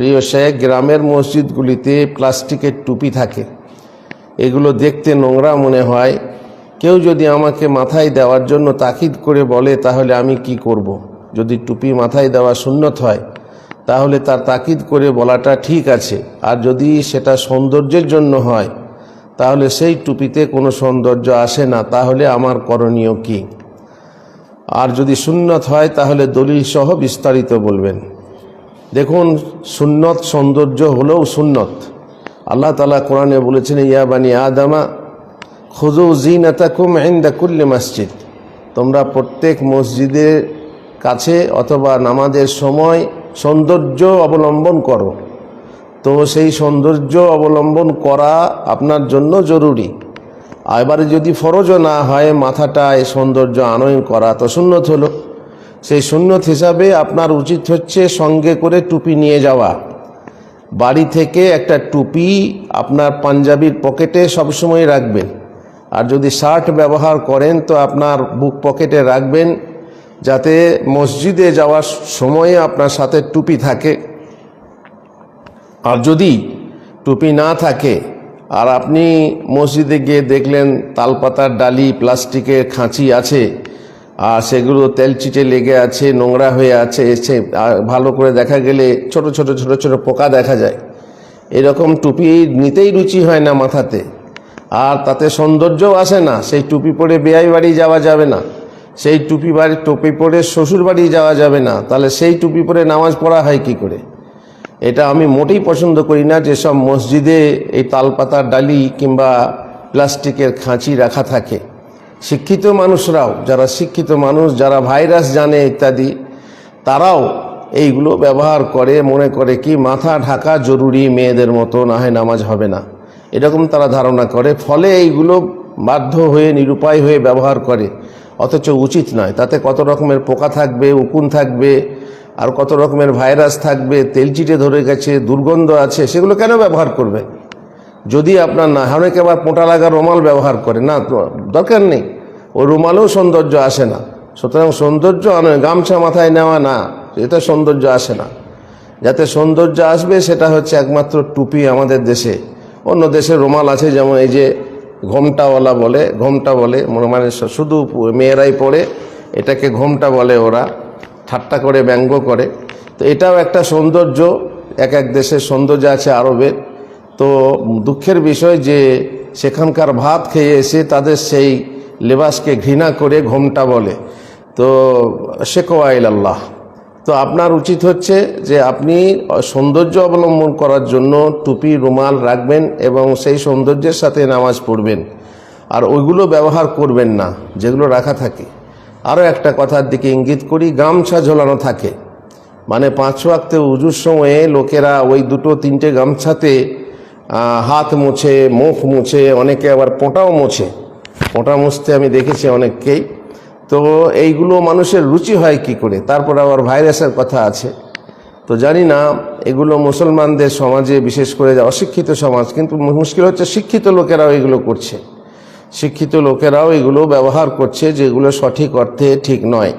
প্রিয় শেখ, গ্রামের মসজিদগুলিতে প্লাস্টিকের টুপি থাকে। এগুলো দেখতে নোংরা মনে হয়। কেউ যদি আমাকে মাথায় দেওয়ার জন্য তাকিদ করে বলে, তাহলে আমি কি করব। যদি টুপি মাথায় দেওয়া সুন্নত হয়, তাহলে তার তাকিদ করে বলাটা ঠিক আছে। আর যদি সেটা সৌন্দর্যের জন্য হয়, তাহলে সেই টুপিতে কোনো সৌন্দর্য আসে না, তাহলে আমার করণীয় কি? আর যদি সুন্নত হয়, তাহলে দলিল সহ বিস্তারিত বলবেন। দেখুন, সুন্নত সৌন্দর্য হলেও সুন্নত। আল্লাহ তালা কোরআনে বলেছেন, ইয়া বানি আদামা খুজু জিনাতাকুম কুল্লি মসজিদ। তোমরা প্রত্যেক মসজিদের কাছে অথবা নামাজের সময় সৌন্দর্য অবলম্বন করো। তো সেই সৌন্দর্য অবলম্বন করা আপনার জন্য জরুরি। এবারে যদি ফরজও না হয়, মাথাটায় সৌন্দর্য আনয়ন করা তো সুন্নত হলো। সেই সুন্নত হিসাবে আপনার উচিত হচ্ছে সঙ্গে করে টুপি নিয়ে যাওয়া। বাড়ি থেকে একটা টুপি আপনার পাঞ্জাবির পকেটে সবসময় রাখবেন। আর যদি শার্ট ব্যবহার করেন তো আপনার বুক পকেটে রাখবেন যাতে মসজিদে যাওয়ার সময়ে আপনার সাথে টুপি থাকে। আর যদি টুপি না থাকে, আর আপনি মসজিদে গিয়ে দেখলেন তালপাতার ডালি, প্লাস্টিকের খাঁচি আছে সেগুলো তেল চিটে লেগে আছে, নোংরা হয়ে আছে সে ভালো করে দেখা গেলে ছোট ছোট ছোট ছোট পোকা দেখা যায়। এরকম টুপি নিতেই রুচি হয় না মাথাতে। আর তাতে সৌন্দর্যও আসে না। সেই টুপি পরে বেয়াই বাড়ি যাওয়া যাবে না। সেই টুপি বাড়ি, টুপি পরে শ্বশুর বাড়ি যাওয়া যাবে না। তাহলে সেই টুপি পরে নামাজ পড়া হয় কি করে? এটা আমি মোটেই পছন্দ করি না। যেসব মসজিদে এই তালপাতার ডালি কিংবা প্লাস্টিকের খাঁচি রাখা থাকে শিক্ষিত মানুষরাও, যারা শিক্ষিত মানুষ, যারা ভাইরাস জানে ইত্যাদি, তারাও এইগুলো ব্যবহার করে, মনে করে কি মাথা ঢাকা জরুরি, মেয়েদের মতো, না হয় নামাজ হবে না। এরকম তারা ধারণা করে, ফলে এইগুলো বাধ্য হয়ে, নিরুপায় হয়ে ব্যবহার করে। অথচ উচিত নয়। তাতে কত রকমের পোকা থাকবে, উকুন থাকবে, আর কত রকমের ভাইরাস থাকবে, তেলচিটে ধরে গেছে, দুর্গন্ধ আছে, সেগুলো কেন ব্যবহার করবে? যদি আপনার না অনেকে আবার পোঁটা লাগা রুমাল ব্যবহার করে, না দরকার নেই। ওই রুমালেও সৌন্দর্য আসে না। সুতরাং সৌন্দর্য গামছা মাথায় নেওয়া না, এটা সৌন্দর্য আসে না। যাতে সৌন্দর্য আসবে, সেটা হচ্ছে একমাত্র টুপি আমাদের দেশে। অন্য দেশে রুমাল আছে, যেমন এই যে ঘোমটাওয়ালা বলে, ঘোমটা বলে মানে শুধু মেয়েরাই পড়ে এটাকে ঘোমটা বলে ওরা, ঠাট্টা করে, ব্যঙ্গ করে। তো এটাও একটা সৌন্দর্য, এক এক দেশের সৌন্দর্য আছে আরবের। তো দুঃখের বিষয় যে সেখানকার ভাত খেয়ে এসে তাদের সেই লেবাসকে ঘৃণা করে ঘোমটা বলে। তো শেকোয়াইল আল্লাহ তো আপনার উচিত হচ্ছে যে আপনি সৌন্দর্য অবলম্বন করার জন্য টুপি, রুমাল রাখবেন এবং সেই সৌন্দর্যের সাথে নামাজ পড়বেন। আর ওইগুলো ব্যবহার করবেন না, যেগুলো রাখা থাকে। আরও একটা কথার দিকে ইঙ্গিত করি, গামছা ঝোলানো থাকে। মানে পাঁচ ওয়াক্তে উজুর সময়ে লোকেরা ওই দুটো তিনটে গামছাতে হাত মুছে, মুখ মুছে, অনেকে আবার পোঁটাও মুছে। পোঁটা মুছতে আমি দেখেছি অনেককেই। তো এইগুলো মানুষের রুচি হয় কি করে? তারপর আবার ভাইরাসের কথা আছে। তো জানি না, এগুলো মুসলমানদের সমাজে, বিশেষ করে অশিক্ষিত সমাজ, কিন্তু মুশকিল হচ্ছে শিক্ষিত লোকেরাও এগুলো করছে। শিক্ষিত লোকেরাও এগুলো ব্যবহার করছে, যেগুলো সঠিক অর্থে ঠিক নয়।